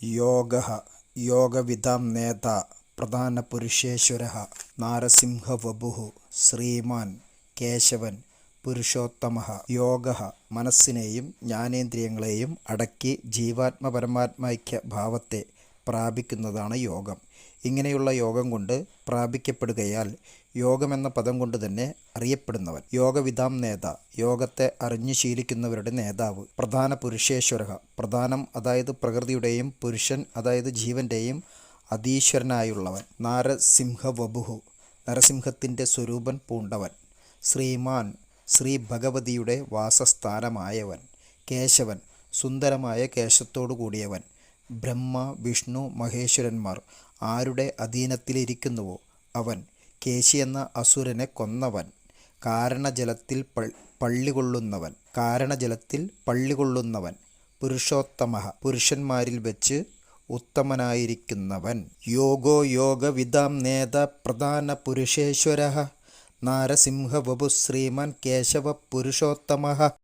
യോഗः യോഗവിदां നേതാ പ്രധാനപുരുഷേശ്വരः നാരസിംഹവപുः ശ്രീമാൻ കേശവൻ പുരുഷോത്തമ. യോഗ മനസ്സിനെയും ജ്ഞാനേന്ദ്രിയങ്ങളെയും അടക്കി ജീവാത്മപരമാത്മൈക്യ ഭാവത്തെ പ്രാപിക്കുന്നതാണ് യോഗം. ഇങ്ങനെയുള്ള യോഗം കൊണ്ട് പ്രാപിക്കപ്പെടുകയാൽ യോഗമെന്ന പദം കൊണ്ട് തന്നെ അറിയപ്പെടുന്നവൻ. യോഗവിധാം നേത. യോഗത്തെ അറിഞ്ഞു ശീലിക്കുന്നവരുടെ നേതാവ്. പ്രധാന പുരുഷേശ്വര പ്രധാനം അതായത് പ്രകൃതിയുടെയും പുരുഷൻ അതായത് ജീവന്റെയും അതീശ്വരനായുള്ളവൻ. നാരസിംഹ വബുഹു നരസിംഹത്തിന്റെ സ്വരൂപൻ പൂണ്ടവൻ. ശ്രീമാൻ. ശ്രീ ഭഗവതിയുടെ വാസസ്ഥാനമായവൻ. കേശവൻ. സുന്ദരമായ കേശത്തോടു കൂടിയവൻ. ബ്രഹ്മ വിഷ്ണു മഹേശ്വരന്മാർ ആരുടെ അധീനത്തിലിരിക്കുന്നുവോ അവൻ കേശി എന്ന അസുരനെ കൊന്നവൻ. കാരണജലത്തിൽ പള്ളികൊള്ളുന്നവൻ. കാരണജലത്തിൽ പള്ളികൊള്ളുന്നവൻ. പുരുഷോത്തമ പുരുഷന്മാരിൽ വെച്ച് ഉത്തമനായിരിക്കുന്നവൻ. യോഗോ യോഗവിദാം നേത പ്രധാന പുരുഷേശ്വര. നാരസിംഹവപു ശ്രീമാൻ കേശവ പുരുഷോത്തമ.